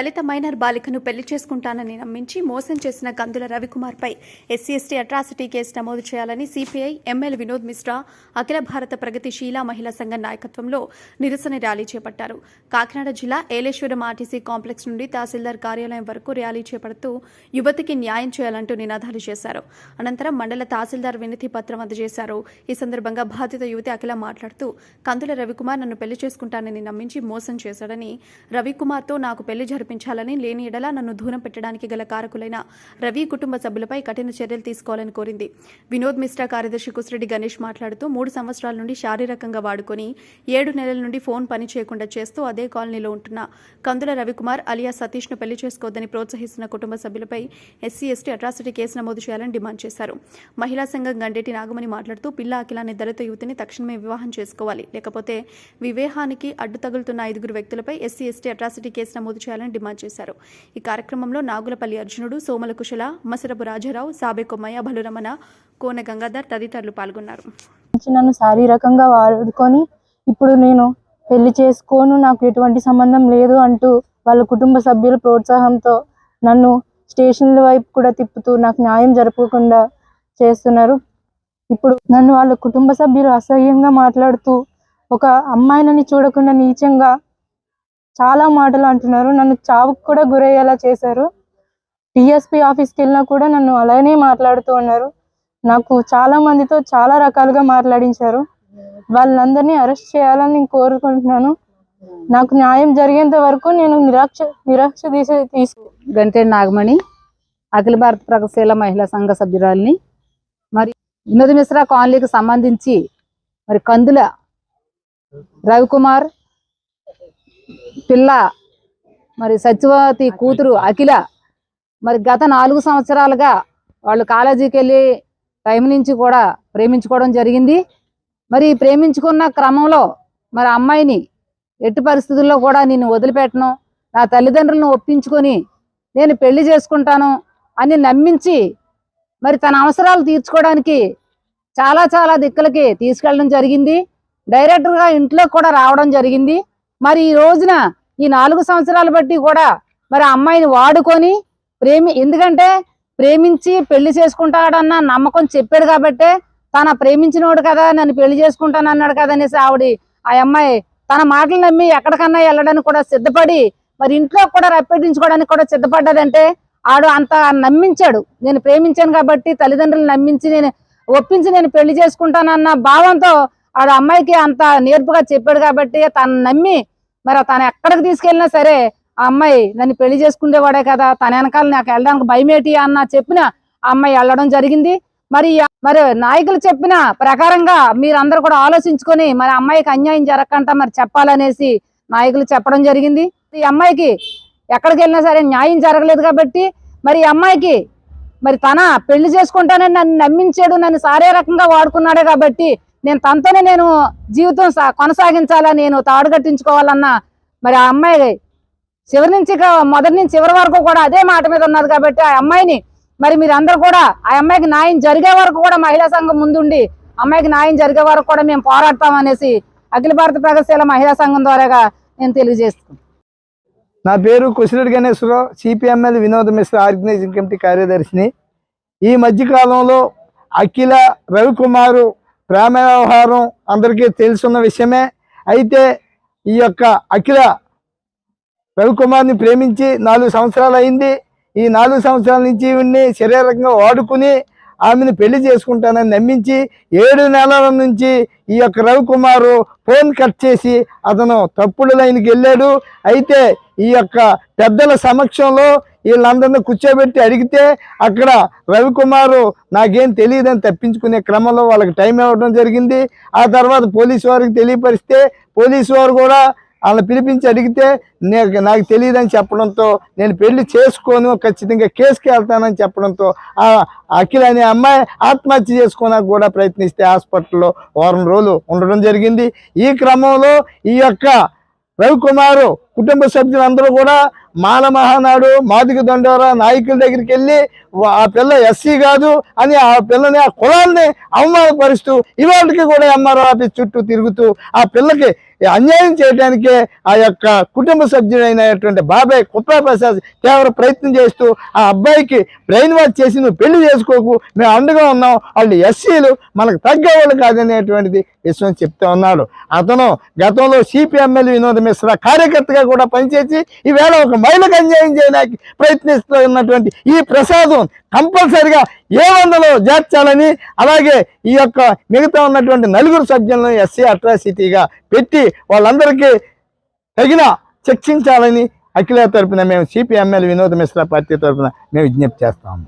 దళిత minor బాలికను పెళ్ళి చేసుకుంటానని నమ్మించి మోసం చేసిన కందుల రవికుమార్పై ఎస్సీ ఎస్టీ అట్రాసిటీ కేసు నమోదు చేయాలని సిపిఐ ఎంఎల్ వినోద్ మిశ్రా అఖిల భారత ప్రగతిశీల మహిళా సంఘం నాయకత్వంలో నిరసన ర్యాలీ చేపట్టారు. కాకినాడ జిల్లా ఏలేశ్వరం ఆర్టీసీ కాంప్లెక్స్ నుండి తహసీల్దార్ కార్యాలయం వరకు ర్యాలీ చేపడుతూ యువతికి న్యాయం చేయాలంటూ నినాదాలు చేశారు. అనంతరం మండల తహసీల్దార్ వినతి పత్రం అందజేశారు. ఈ సందర్భంగా బాధిత యువతి అఖిల మాట్లాడుతూ కందుల రవికుమార్ నన్ను పెళ్ళి చేసుకుంటానని నమ్మించి మోసం చేశాడని రవికుమార్తో నాకు పెళ్ళి జరిపించాలని లేని ఎడల నన్ను దూరం పెట్టడానికి గల కారకులైన రవి కుటుంబ సభ్యులపై కఠిన చర్యలు తీసుకోవాలని కోరింది. వినోద్ మిశ్రా కార్యదర్శి కుసిరెడ్డి గణేష్ మాట్లాడుతూ మూడు సంవత్సరాల నుండి శారీరకంగా వాడుకొని ఏడు నెలల నుండి ఫోన్ పని చేయకుండా చేస్తూ అదే కాలనీలో ఉంటున్న కందుల రవికుమార్ అలియా సతీష్ను పెళ్ళి చేసుకోవద్దని ప్రోత్సహిస్తున్న కుటుంబ సభ్యులపై ఎస్సీ ఎస్టీ అట్రాసిటీ కేసు నమోదు చేయాలని డిమాండ్ చేశారు. మహిళా సంఘం గండేటి నాగమణి మాట్లాడుతూ పిల్ల అఖిలాన్ని దళిత యువతిని తక్షణమే వివాహం చేసుకోవాలి. లేకపోతే వివేహానికి అడ్డు తగులుతున్న ఐదుగురు వ్యక్తులపై ఎస్సీ ఎస్టీ అట్రాసిటీ కేసు నమోదు చేయాలని డిమాండ్ చేశారు. ఈ కార్యక్రమంలో నాగులపల్లి అర్జునుడు సోమల కుశల మసరపు రాజారావు సాబే కొమ్మయ్య బలురమణ కోన గంగాధర్ తదితరులు పాల్గొన్నారు. నన్ను శారీరకంగా వాడుకొని ఇప్పుడు నేను పెళ్ళి చేసుకోను నాకు ఎటువంటి సంబంధం లేదు అంటూ వాళ్ళ కుటుంబ సభ్యుల ప్రోత్సాహంతో నన్ను స్టేషన్ల వైపు కూడా తిప్పుతూ నాకు న్యాయం జరపకుండా చేస్తున్నారు. ఇప్పుడు నన్ను వాళ్ళ కుటుంబ సభ్యులు అసహ్యంగా మాట్లాడుతూ ఒక అమ్మాయినని చూడకుండా నీచంగా చాలా మాటలు అంటున్నారు. నన్ను చావుకు కూడా గురయ్యేలా చేశారు. టిఎస్పి ఆఫీస్కి వెళ్ళినా కూడా నన్ను అలానే మాట్లాడుతూ ఉన్నారు. నాకు చాలా మందితో చాలా రకాలుగా మాట్లాడించారు. వాళ్ళందరినీ అరెస్ట్ చేయాలని నేను కోరుకుంటున్నాను. నాకు న్యాయం జరిగేంత వరకు నేను నిరాక్ష నిరాక్ష తీసే తీసుకు గంటే నాగమణి అఖిల భారత ప్రగతిశీల మహిళా సంఘ సభ్యురాలిని మరి వినోద్ మిశ్రా కాలనీకి సంబంధించి మరి కందుల రవికుమార్ పిల్ల మరి సత్యవతి కూతురు అఖిల మరి గత నాలుగు సంవత్సరాలుగా వాళ్ళు కాలేజీకి వెళ్ళి టైం నుంచి కూడా ప్రేమించుకోవడం జరిగింది. మరి ప్రేమించుకున్న క్రమంలో మరి అమ్మాయిని ఎట్టి పరిస్థితుల్లో కూడా నేను వదిలిపెట్టను నా తల్లిదండ్రులను ఒప్పించుకొని నేను పెళ్ళి చేసుకుంటాను అని నమ్మించి మరి తన అవసరాలు తీర్చుకోవడానికి చాలా చాలా దిక్కులకి తీసుకెళ్ళడం జరిగింది. డైరెక్టర్గా ఇంట్లో కూడా రావడం జరిగింది. మరి ఈ రోజున ఈ నాలుగు సంవత్సరాలు బట్టి కూడా మరి అమ్మాయిని వాడుకొని ప్రేమి ఎందుకంటే ప్రేమించి పెళ్ళి చేసుకుంటాడన్న నమ్మకం చెప్పాడు కాబట్టే తన ప్రేమించినోడు కదా నన్ను పెళ్ళి చేసుకుంటాను అన్నాడు కదా అనేసి ఆవిడ ఆ అమ్మాయి తన మాటలు నమ్మి ఎక్కడికన్నా వెళ్ళడానికి కూడా సిద్ధపడి మరి ఇంట్లో కూడా రప్పెట్టించుకోవడానికి కూడా సిద్ధపడ్డదంటే ఆడు అంత నమ్మించాడు. నేను ప్రేమించాను కాబట్టి తల్లిదండ్రులు నమ్మించి నేను ఒప్పించి నేను పెళ్ళి చేసుకుంటానన్న భావంతో ఆడు అమ్మాయికి అంత నేర్పుగా చెప్పాడు కాబట్టి తను నమ్మి మరి తను ఎక్కడికి తీసుకెళ్ళినా సరే ఆ అమ్మాయి నన్ను పెళ్ళి చేసుకునేవాడే కదా తన వెనకాల నాకు వెళ్ళడానికి భయమేటి అన్న చెప్పిన అమ్మాయి వెళ్ళడం జరిగింది. మరి మరి నాయకులు చెప్పిన ప్రకారంగా మీరందరూ కూడా ఆలోచించుకొని మరి అమ్మాయికి అన్యాయం జరగకుండా మరి చెప్పాలనేసి నాయకులు చెప్పడం జరిగింది. ఈ అమ్మాయికి ఎక్కడికి వెళ్ళినా సరే న్యాయం జరగలేదు కాబట్టి మరి అమ్మాయికి మరి తన పెళ్ళి చేసుకుంటానని నన్ను నమ్మించాడు నన్ను శారీరకంగా వాడుకున్నాడే కాబట్టి నేను తనతోనే నేను జీవితం సా- కొనసాగించాలా నేను తాడుగట్టించుకోవాలన్న మరి ఆ అమ్మాయి చివరి నుంచి మొదటి నుంచి చివరి వరకు కూడా అదే మాట మీద ఉన్నది కాబట్టి ఆ అమ్మాయిని మరి మీరు అందరూ కూడా ఆ అమ్మాయికి న్యాయం జరిగే వరకు కూడా మహిళా సంఘం ముందుండి అమ్మాయికి న్యాయం జరిగే వరకు కూడా మేము పోరాడతాం అనేసి అఖిల భారత ప్రగతిశీల మహిళా సంఘం ద్వారాగా నేను తెలియజేస్తున్నాను. నా పేరు Kusireddy Ganeswararao CPI ML Vinod Mishra organising committee కార్యదర్శిని. ఈ మధ్యకాలంలో అఖిల రవికుమారు ప్రేమ వ్యవహారం అందరికీ తెలుసున్న విషయమే. అయితే ఈ యొక్క అఖిల రవికుమార్ని ప్రేమించి నాలుగు సంవత్సరాలు అయింది. ఈ నాలుగు సంవత్సరాల నుంచి ఈవిడ్ని శరీరకంగా వాడుకుని ఆమెను పెళ్ళి చేసుకుంటానని నమ్మించి ఏడు నెలల నుంచి ఈ యొక్క రవికుమారు ఫోన్ కట్ చేసి అతను తప్పుడు లైన్కి వెళ్ళాడు. అయితే ఈ యొక్క పెద్దల సమక్షంలో వీళ్ళందరినీ కూర్చోబెట్టి అడిగితే అక్కడ రవికుమారు నాకేం తెలియదని తప్పించుకునే క్రమంలో వాళ్ళకి టైం ఇవ్వడం జరిగింది. ఆ తర్వాత పోలీసు వారికి తెలియపరిస్తే పోలీసు వారు కూడా వాళ్ళని పిలిపించి అడిగితే నాకు నాకు తెలియదని చెప్పడంతో నేను పెళ్ళి చేసుకోను ఖచ్చితంగా కేసుకి వెళ్తానని చెప్పడంతో ఆ అఖిల్ అనే అమ్మాయి ఆత్మహత్య చేసుకోవడానికి కూడా ప్రయత్నిస్తే హాస్పిటల్లో వారం రోజులు ఉండడం జరిగింది. ఈ క్రమంలో ఈ యొక్క రవికుమారు కుటుంబ సభ్యులందరూ కూడా మాల మహానాడు మాదిక దొండవర నాయకుల దగ్గరికి వెళ్ళి వా- ఆ పిల్ల ఎస్సీ కాదు అని ఆ పిల్లని ఆ కులాన్ని అవమానపరుస్తూ ఇవాళకి కూడా ఎంఆర్ఓ ఆఫీస్ చుట్టూ తిరుగుతూ ఆ పిల్లకి అన్యాయం చేయడానికే ఆ యొక్క కుటుంబ సభ్యుడైనటువంటి బాబాయ్ కుప్పా ప్రసాద్ తీవ్ర ప్రయత్నం చేస్తూ ఆ అబ్బాయికి బ్రెయిన్ వాష్ చేసి నువ్వు పెళ్ళి చేసుకోకు మేము అండగా ఉన్నాం వాళ్ళు ఎస్సీలు మనకు తగ్గేవాళ్ళు కాదనేటువంటిది విశ్వం చెప్తా ఉన్నాడు. అతను గతంలో సిపిఎంఎల్ వినోద్ మిశ్రా కార్యకర్తగా కూడా పనిచేసి ఈవేళ ఒక మహిళకు అన్యాయం చేయడానికి ప్రయత్నిస్తూ ఉన్నటువంటి ఈ ప్రసాదం కంపల్సరిగా ఏ వందలో చేర్చాలని అలాగే ఈ యొక్క మిగతా ఉన్నటువంటి నలుగురు సభ్యులను ఎస్సీ అట్రాసిటీగా పెట్టి వాళ్ళందరికీ తగిన శిక్షించాలని అఖిల తరపున మేము సిపిఎంఎల్ వినోద్ మిశ్రా పార్టీ తరపున మేము విజ్ఞప్తి చేస్తాము.